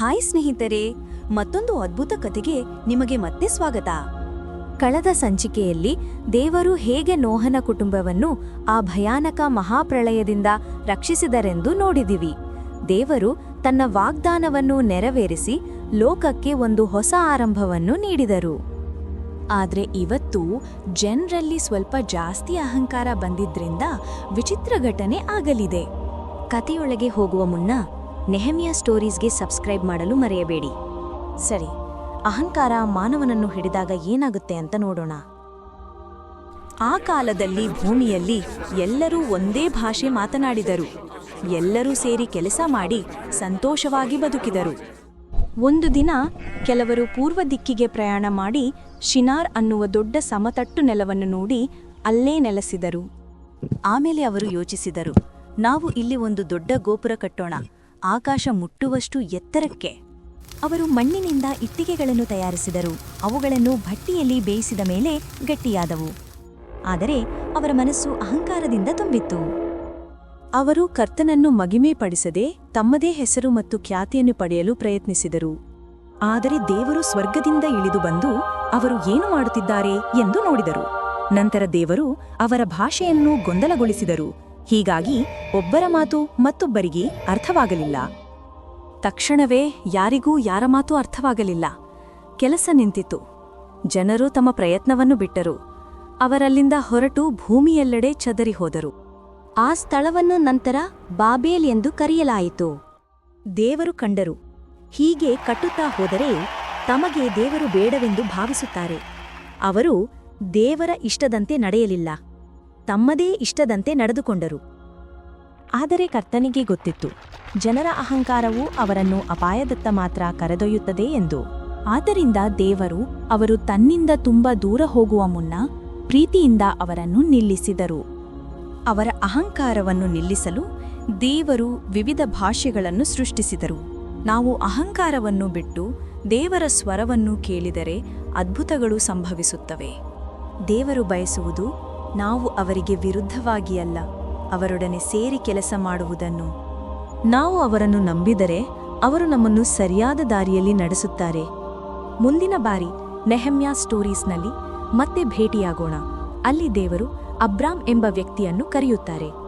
Hi ಸ್ನೇಹಿತರೆ, ಮತ್ತೊಂದು ಅದ್ಭುತ ಕಥೆಗೆ ನಿಮಗೆ ಮತ್ತೆ ಸ್ವಾಗತ. ಕಳೆದ ಸಂಚಿಕೆಯಲ್ಲಿ ದೇವರು ಹೇಗೆ ನೋಹನ ಕುಟುಂಬವನ್ನು ಆ ಭಯಾನಕ ಮಹಾಪ್ರಳಯದಿಂದ ರಕ್ಷಿಸಿದರೆಂದು ನೋಡಿದಿವಿ. ದೇವರು ತನ್ನ ವಾಗ್ದಾನವನ್ನು ನೆರವೇರಿಸಿ ಲೋಕಕ್ಕೆ ಒಂದು ಹೊಸ ಆರಂಭವನ್ನು ನೀಡಿದರು. ಆದರೆ ಇವತ್ತು ಜನರಲ್ಲಿ ಸ್ವಲ್ಪ ಜಾಸ್ತಿ ಅಹಂಕಾರ ಬಂದಿದ್ರಿಂದ ವಿಚಿತ್ರ ಘಟನೆ ಆಗಲಿದೆ. ಕಥೆಯೊಳಗೆ ಹೋಗುವ ಮುನ್ನ ನೆಹಮಿಯಾ ಸ್ಟೋರೀಸ್ಗೆ ಸಬ್ಸ್ಕ್ರೈಬ್ ಮಾಡಲು ಮರೆಯಬೇಡಿ. ಸರಿ, ಅಹಂಕಾರ ಮಾನವನನ್ನು ಹಿಡಿದಾಗ ಏನಾಗುತ್ತೆ ಅಂತ ನೋಡೋಣ. ಆ ಕಾಲದಲ್ಲಿ ಭೂಮಿಯಲ್ಲಿ ಎಲ್ಲರೂ ಒಂದೇ ಭಾಷೆ ಮಾತನಾಡಿದರು. ಎಲ್ಲರೂ ಸೇರಿ ಕೆಲಸ ಮಾಡಿ ಸಂತೋಷವಾಗಿ ಬದುಕಿದರು. ಒಂದು ದಿನ ಕೆಲವರು ಪೂರ್ವ ದಿಕ್ಕಿಗೆ ಪ್ರಯಾಣ ಮಾಡಿ ಶಿನಾರ್ ಅನ್ನುವ ದೊಡ್ಡ ಸಮತಟ್ಟು ನೆಲವನ್ನು ನೋಡಿ ಅಲ್ಲೇ ನೆಲೆಸಿದರು. ಆಮೇಲೆ ಅವರು ಯೋಚಿಸಿದರು, ನಾವು ಇಲ್ಲಿ ಒಂದು ದೊಡ್ಡ ಗೋಪುರ ಕಟ್ಟೋಣ. ಆಕಾಶ ಮುಟ್ಟುವಷ್ಟು ಎತ್ತರಕ್ಕೆ ಅವರು ಮಣ್ಣಿನಿಂದ ಇಟ್ಟಿಗೆಗಳನ್ನು ತಯಾರಿಸಿದರು. ಅವುಗಳನ್ನು ಭಟ್ಟಿಯಲ್ಲಿ ಬೇಯಿಸಿದ ಮೇಲೆ ಗಟ್ಟಿಯಾದವು. ಆದರೆ ಅವರ ಮನಸ್ಸು ಅಹಂಕಾರದಿಂದ ತುಂಬಿತ್ತು. ಅವರು ಕರ್ತನನ್ನು ಮಗಿಮೆ ಪಡಿಸದೆ ತಮ್ಮದೇ ಹೆಸರು ಮತ್ತು ಖ್ಯಾತಿಯನ್ನು ಪಡೆಯಲು ಪ್ರಯತ್ನಿಸಿದರು. ಆದರೆ ದೇವರು ಸ್ವರ್ಗದಿಂದ ಇಳಿದು ಬಂದು ಅವರು ಏನು ಮಾಡುತ್ತಿದ್ದಾರೆ ಎಂದು ನೋಡಿದರು. ನಂತರ ದೇವರು ಅವರ ಭಾಷೆಯನ್ನು ಗೊಂದಲಗೊಳಿಸಿದರು. ಹೀಗಾಗಿ ಒಬ್ಬರ ಮಾತು ಮತ್ತೊಬ್ಬರಿಗೆ ಅರ್ಥವಾಗಲಿಲ್ಲ. ತಕ್ಷಣವೇ ಯಾರಿಗೂ ಯಾರ ಮಾತು ಅರ್ಥವಾಗಲಿಲ್ಲ. ಕೆಲಸ ನಿಂತಿತು ಜನರು ತಮ್ಮ ಪ್ರಯತ್ನವನ್ನು ಬಿಟ್ಟರು. ಅವರಲ್ಲಿಂದ ಹೊರಟು ಭೂಮಿಯೆಲ್ಲೆಡೆ ಚದರಿ ಹೋದರು. ಆ ಸ್ಥಳವನ್ನು ನಂತರ ಬಾಬೇಲ್ ಎಂದು ಕರೆಯಲಾಯಿತು. ದೇವರು ಕಂಡರು. ಹೀಗೆ ಕಟ್ಟುತ್ತಾ ಹೋದರೆ ತಮಗೆ ದೇವರು ಬೇಡವೆಂದು ಭಾವಿಸುತ್ತಾರೆ. ಅವರು ದೇವರ ಇಷ್ಟದಂತೆ ನಡೆಯಲಿಲ್ಲ. ತಮ್ಮದೇ ಇಷ್ಟದಂತೆ ನಡೆದುಕೊಂಡರು. ಆದರೆ ಕರ್ತನಿಗೆ ಗೊತ್ತಿತ್ತು, ಜನರ ಅಹಂಕಾರವು ಅವರನ್ನು ಅಪಾಯದತ್ತ ಮಾತ್ರ ಕರೆದೊಯ್ಯುತ್ತದೆ ಎಂದು. ಆದ್ದರಿಂದ ದೇವರು ಅವರು ತನ್ನಿಂದ ತುಂಬ ದೂರ ಹೋಗುವ ಮುನ್ನ ಪ್ರೀತಿಯಿಂದ ಅವರನ್ನು ನಿಲ್ಲಿಸಿದರು. ಅವರ ಅಹಂಕಾರವನ್ನು ನಿಲ್ಲಿಸಲು ದೇವರು ವಿವಿಧ ಭಾಷೆಗಳನ್ನು ಸೃಷ್ಟಿಸಿದರು. ನಾವು ಅಹಂಕಾರವನ್ನು ಬಿಟ್ಟು ದೇವರ ಸ್ವರವನ್ನು ಕೇಳಿದರೆ ಅದ್ಭುತಗಳು ಸಂಭವಿಸುತ್ತವೆ. ದೇವರು ಬಯಸುವುದು ನಾವು ಅವರಿಗೆ ವಿರುದ್ಧವಾಗಿ ಅಲ್ಲ ಅವರೊಡನೆ ಸೇರಿ ಕೆಲಸ ಮಾಡುವುದನ್ನು. ನಾವು ಅವರನ್ನು ನಂಬಿದರೆ, ಅವರು ನಮ್ಮನ್ನು ಸರಿಯಾದ ದಾರಿಯಲ್ಲಿ ನಡೆಸುತ್ತಾರೆ. ಮುಂದಿನ ಬಾರಿ ನೆಹಮ್ಯಾ ಸ್ಟೋರೀಸ್ನಲ್ಲಿ ಮತ್ತೆ ಭೇಟಿಯಾಗೋಣ. ಅಲ್ಲಿ ದೇವರು ಅಬ್ರಾಮ್ ಎಂಬ ವ್ಯಕ್ತಿಯನ್ನು ಕರೆಯುತ್ತಾರೆ.